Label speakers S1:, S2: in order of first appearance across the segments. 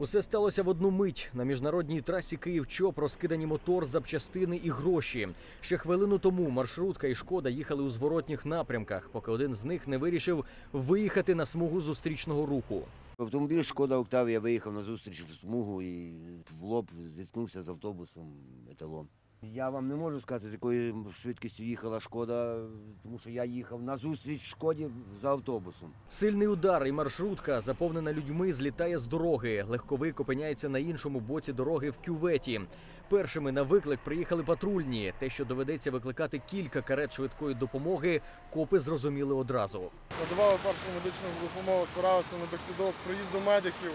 S1: Усе сталося в одну мить. На міжнародній трасі Київ-Чоп розкидані мотор, запчастини і гроші. Ще хвилину тому маршрутка і шкода їхали у зворотніх напрямках, поки один з них не вирішив виїхати на смугу зустрічного руху.
S2: Автомобіль Шкода Октавія виїхав на зустріч в смугу і в лоб зіткнувся з автобусом еталон. Я вам не можу сказати, з якою швидкістю їхала шкода, тому що я їхав на зустріч шкоді за автобусом.
S1: Сильний удар і маршрутка, заповнена людьми, злітає з дороги. Легковик опиняється на іншому боці дороги в кюветі. Першими на виклик приїхали патрульні. Те, що доведеться викликати кілька карет швидкої допомоги, копи зрозуміли одразу.
S3: надавали першу медичну допомогу, старалися на до проїзду медиків,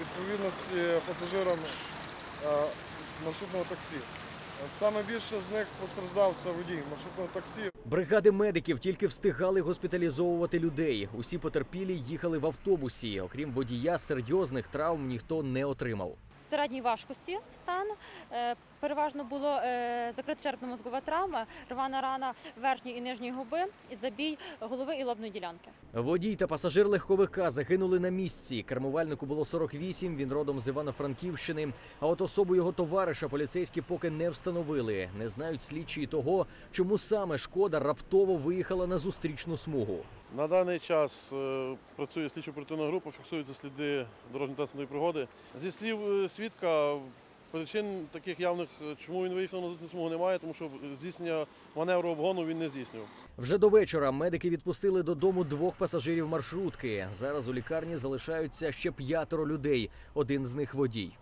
S3: відповідності пасажирам е, маршрутного таксі. Саме більше з них постраждав це водій маршрутного таксі.
S1: Бригади медиків тільки встигали госпіталізовувати людей. Усі потерпілі їхали в автобусі. Окрім водія, серйозних травм ніхто не отримав.
S4: Середньої важкості стан. Е, Переважно було е, закрита черепно-мозгова травма, рвана рана верхньої і нижньої губи, забій голови і лобної ділянки.
S1: Водій та пасажир легковика загинули на місці. Кермувальнику було 48, Він родом з Івано-Франківщини. А от особу його товариша поліцейські поки не встановили. Не знають слідчі того, чому саме шкода раптово виїхала на зустрічну смугу.
S5: На даний час е, працює слідчо-оперативна група, фіксуються сліди дорожньо-транспортної пригоди. Зі слів е, свідка, причин таких явних, е, чому він виїхав на зустріч смугу, немає, тому що здійснення маневру обгону він не здійснював.
S1: Вже до вечора медики відпустили додому двох пасажирів маршрутки. Зараз у лікарні залишаються ще п'ятеро людей. Один з них водій.